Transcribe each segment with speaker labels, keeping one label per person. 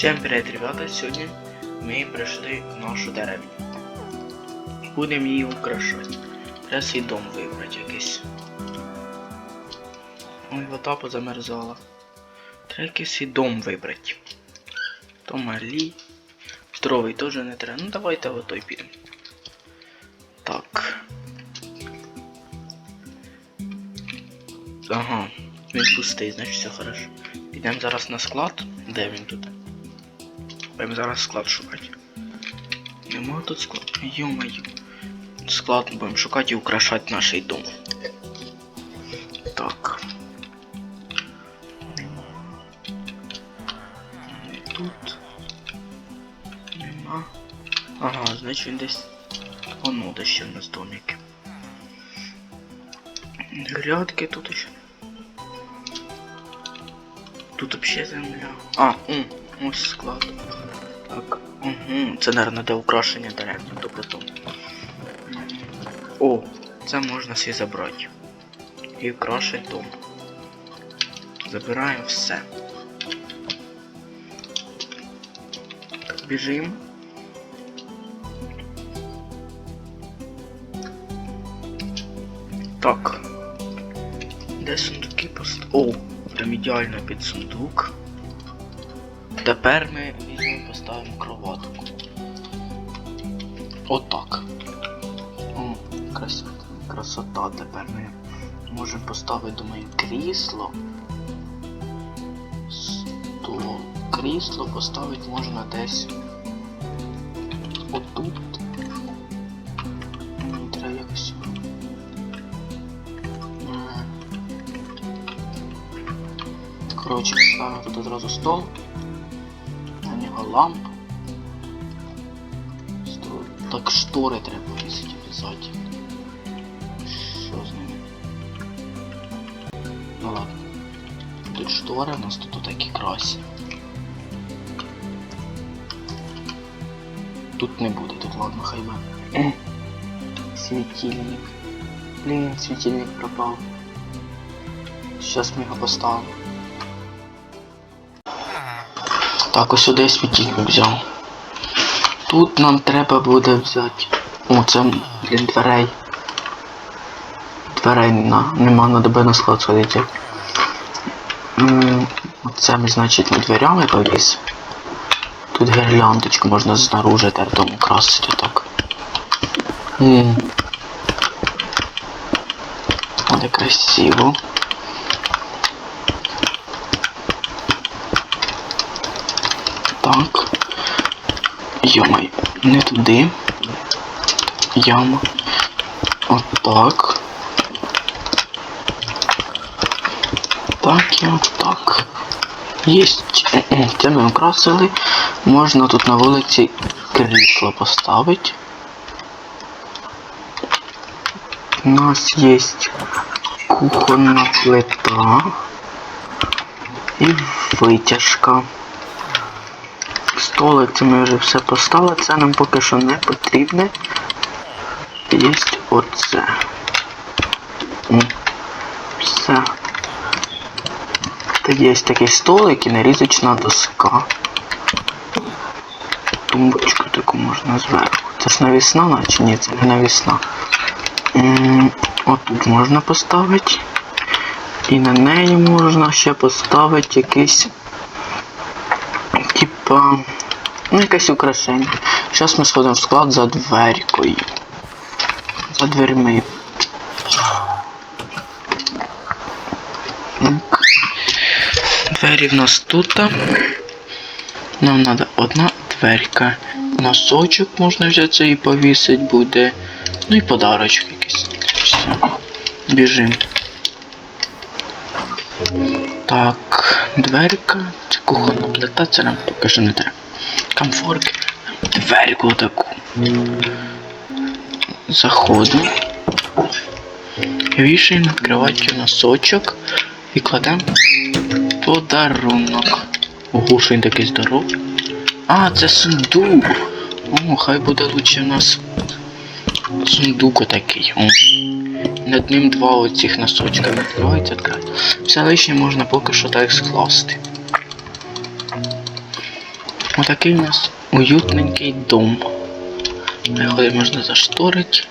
Speaker 1: Всем привет, ребята! Сьогодні ми прийшли в нашу деревню. Будемо її украшати. Треба свій дом вибрати якийсь. Ой, вода позамерзала. Треба якийсь свій дом вибрати. То малі. Здоровий теж не треба. Ну давайте в той підемо. Так. Ага, він пустий, значить все хорошо. Підемо зараз на склад. Де він тут? Будемо зараз склад шукати. Нема тут склад. Йо-моє. Склад будемо шукати і украшати наш дом. Так. Тут. Нема. Ага, значить він десь. Воно де ще в нас домик. Грядки тут ще. Тут вообще земля. А, м, ось склад. Так, угу. Це, наверное, де украшення деревні, то потом. О, це можна всі забрати. І украшити дом. Забираємо все. Біжимо. Так. Де сундуки пост... О, прям ідеально під сундук. Тепер ми візьмемо поставимо кроватку. Отак. Красота. Красота. Тепер ми можемо поставити, думаю, крісло. Стол. Крісло поставити можна десь отут. Мені треба якось. Коротше, ставимо тут одразу стол. Нього Так штори треба повісити обязательно. Що з ними? Ну ладно. Тут штори, у нас тут такі красі. Тут не буде, тут ладно, хай би. Світильник. Блін, світильник пропав. Сейчас ми його поставимо. Так, ось сюди я світильник взяв. Тут нам треба буде взяти. О, це, блін, дверей. Дверей на, нема, надо би на склад сходити. М, Це ми, значить, не дверями повіс. Тут гірляндочку можна знаружи дом красити так. М. Красиво. Так. Йомай, не туди. Яма. Отак. Так і отак. Єсть. Це ми окрасили. Можна тут на вулиці крісло поставити. У нас є кухонна плита і витяжка. Столик це ми вже все поставили, це нам поки що не потрібне. Є оце. Все. Тут є такий столик і нарізочна доска. Тумбочку таку можна зверху. Це ж навісна, наче ні, це не навісна. Отут можна поставити. І на неї можна ще поставити якийсь типа ну якесь украшення. Зараз ми сходимо в склад за дверькою. За дверми. Двері в нас тут. Нам треба одна дверка. Носочок можна взяти і повісити буде. Ну і подарочок якийсь. Все. Біжимо. Так, дверка, кухонна плита, це нам поки що не треба. Комфорки, дверку таку. Заходимо. Вішаємо над кроваттю носочок і кладемо подарунок. Ого, що він такий здоровий. А, це сундук. О, хай буде лучше у нас сундук отакий. О. Над ним два оцих носочка відкривається, відкривається. Все лишнє можна поки що так скласти. Отакий у нас уютненький дом. Його можна зашторити.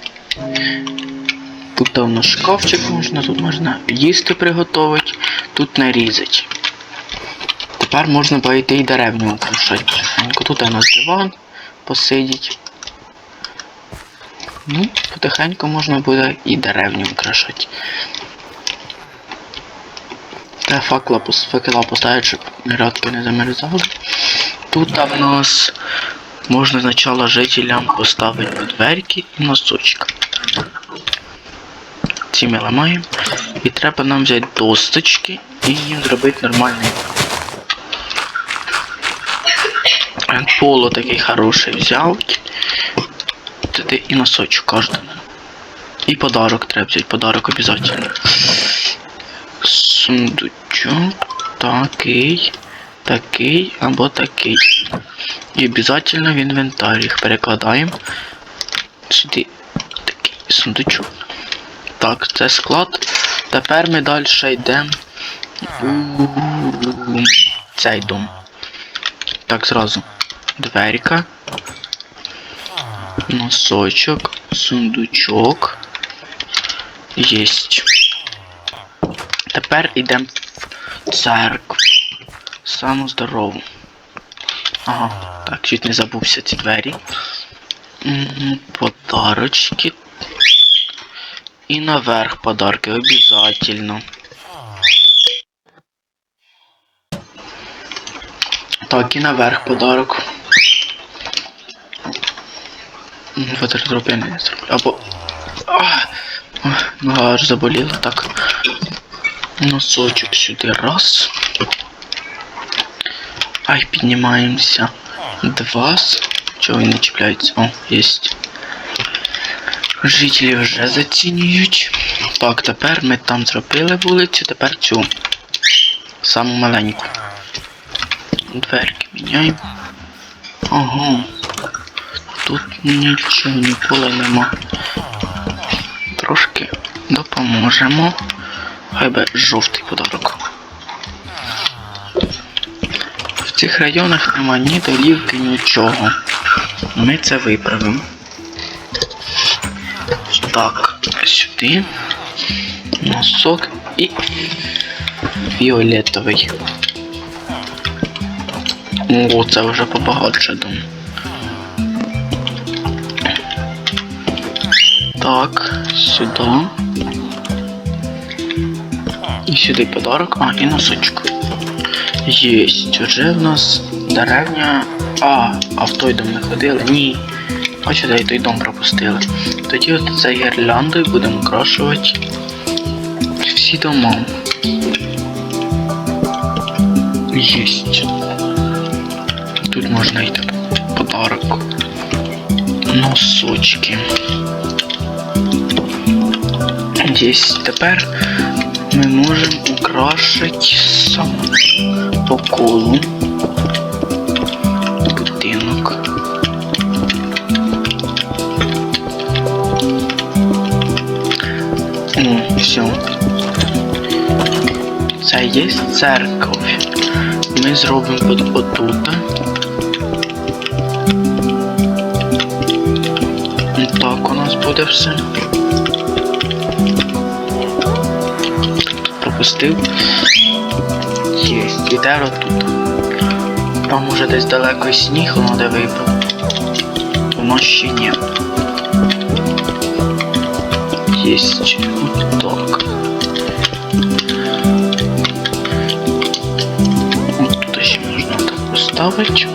Speaker 1: Тут у нас шкафчик можна, тут можна їсти приготувати, тут нарізати. Тепер можна пойти і деревню украшати. Тут у нас диван, посидіть. Ну, потихеньку можна буде і деревню украшати. Та факела, пос- факела поставити, щоб градки не замерзали. Тут в нас можна спочатку жителям поставити дверки і носочок. Ці ми ламаємо. І треба нам взяти досточки і їм зробити нормальний. Поло такий хороший взяти. Туди і носочок кожному. І подарок треба взяти, подарок обов'язково. Сундучок такий, такий або такий. І обов'язково в інвентар їх перекладаємо. Сюди такий сундучок. Так, це склад. Тепер ми далі йдемо у цей дом. Так, зразу. Дверка. Носочок, сундучок. Єсть. Тепер йдемо в церкву. Саму здорову. Ага, так, чуть не забувся ці двері. Подарочки. І наверх подарки обязательно. Так, і наверх подарок. Фотографію не зроблю. Або. Нога аж заболіла, так. Носочок сюди раз. Ай, піднімаємося. Два. Чого він не? О, єсть. Жителі вже зацінюють. Так, тепер ми там зробили вулицю, тепер цю. Саму маленьку. Дверки міняємо. Ага. Тут нічого ніколи нема. Трошки допоможемо. Хай би жовтий подарок. Цих районах нема ні дорівки, нічого. Ми це виправимо. Так, сюди. Носок і фіолетовий. О, це вже побагатше дом. Так, сюди. І сюди подарок, а, і носочок. Єсть, вже в нас деревня. А, а в той дом не ходили? Ні. Сюди і той дом пропустили. Тоді от це гірляндою будемо окрашувати всі дома. Єсть. Тут можна йти подарок. Носочки. Єсть. Тепер ми можемо украшити сам по колу будинок. О, все. Це є церква. Ми зробимо от отут. Так у нас буде все. Пропустив. Єсть. Іде отут. Там уже десь далеко сніг, воно де випав. Нас ще ні. Єсть. Так. От тут ще можна так поставити.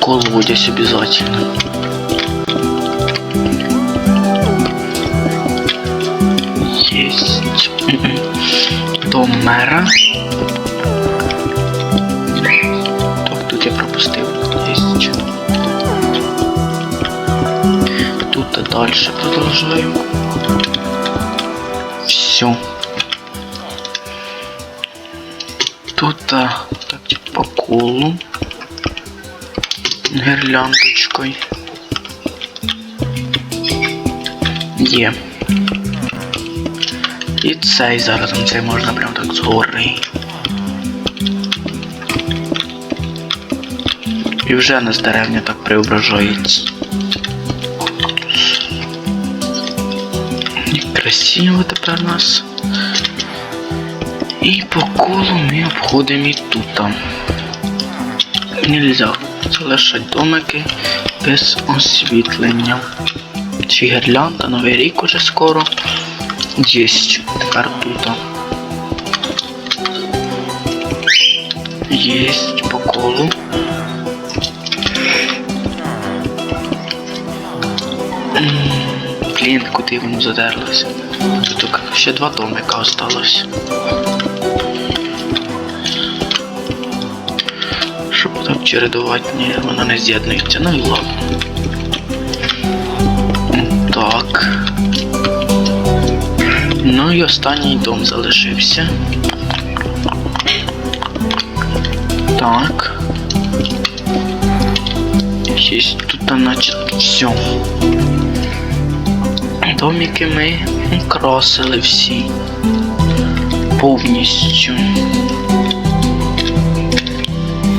Speaker 1: Колодязь обязательно. Дом мера. Так, тут я пропустив. Есть. Тут и дальше продолжаем. Все. Тут так типа по колу. Гірляндочкою. Є. І цей зараз, цей можна прям так згори. І вже нас деревня так преображається. Красиво тепер у нас. І по колу ми обходимо і тут. Нельзя залишати домики без освітлення. Чи гірлянда, новий рік уже скоро. Єсть. Тепер тут. Єсть по колу. Блін, куди воно задерлося? Тут ще два домика осталось. Щоб так чередувати, ні, воно не з'єднується. Ну і ладно. Так. Ну і останній дом залишився. Так. Есть тут наче все. Домики ми красили всі. Повністю.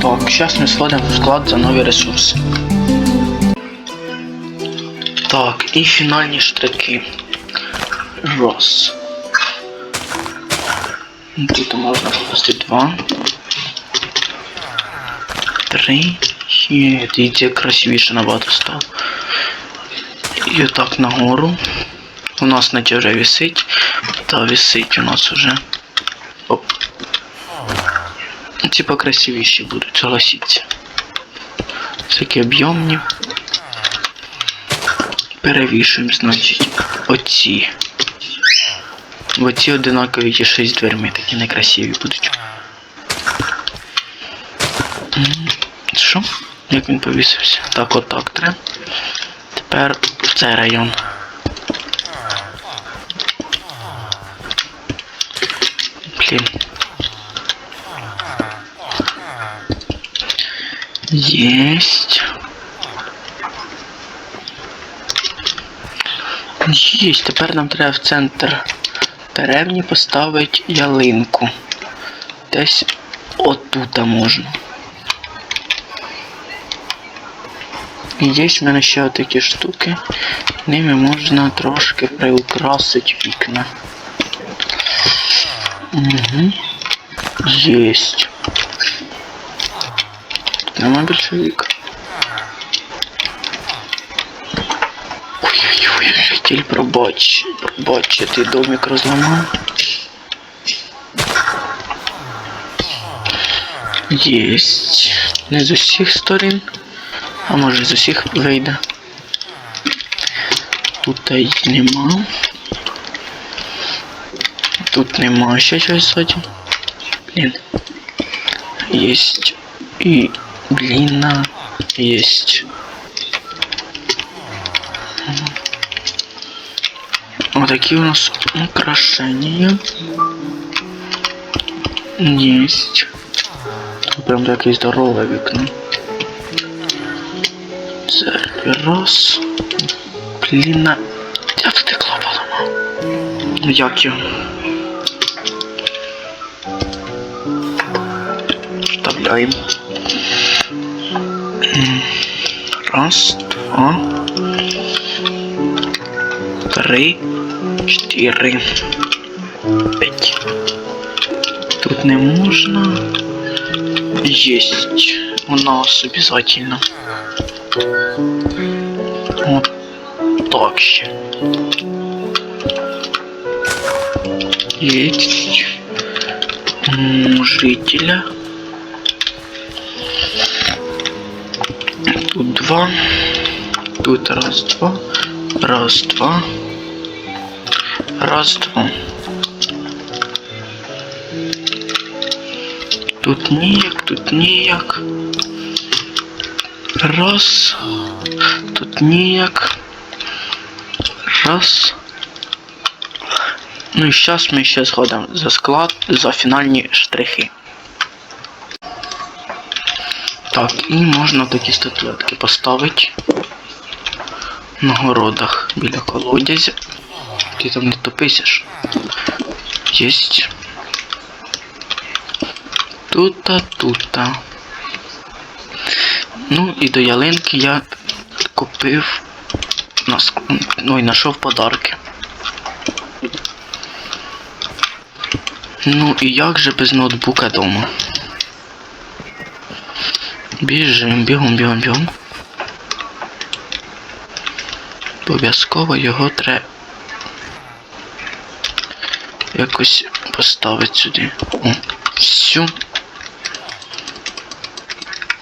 Speaker 1: Так, зараз ми сходимо в склад за нові ресурси. Так, і фінальні штрики. Раз. Тут можна пропустити два. Три. Є, дивіться, красивіше набагато стало. І отак нагору. У нас наче вже висить. Та висить у нас уже. Оп. Типа красивіші будуть, согласіться. Всякі об'ємні. Перевішуємо, значить, оці. Бо ці одинакові ті ще з дверми, такі некрасиві будуть. Що? Як він повісився? Так, отак треба. Тепер в цей район. Блін. Єсть. Єсть, тепер нам треба в центр деревні поставити ялинку. Десь отута можна. І є в мене ще такі штуки. Ними можна трошки приукрасити вікна. Угу. Єсть. Нема більше вік. Ой-ой-ой, пробач. Пробач, я ти домик розламав. Єсть. Не з усіх сторін. А може з усіх вийде. Тут й нема. Тут нема ще щось ззаді. Блін. Єсть. І длинна есть. Вот такие у нас украшения. Есть. Тут прям такие здоровые вікно. Це раз. Блін, на- я втекла поламав. Як його? Вставляємо. Раз, два, три, чотири, п'ять. Тут не можна. Есть у нас обязательно. Вот так ще. Есть. Жителя. Тут два. Тут раз, два. Раз, два. Раз, два. Тут ніяк, тут ніяк. Раз. Тут ніяк. Раз. Ну і зараз ми ще згодом за склад, за фінальні штрихи. Так, і можна такі статуетки поставити на городах біля колодязя. Ти там не тописиш. Єсть. Тута, тута. Ну і до ялинки я купив на ск- ну і знайшов подарки. Ну і як же без ноутбука дома? Біжим, бігом, бігом, бігом. Обов'язково його треба якось поставити сюди. О.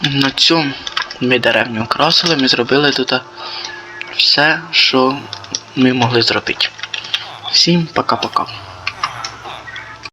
Speaker 1: На цьому ми деревню окрасили, ми зробили тут все, що ми могли зробити. Всім пока-пока.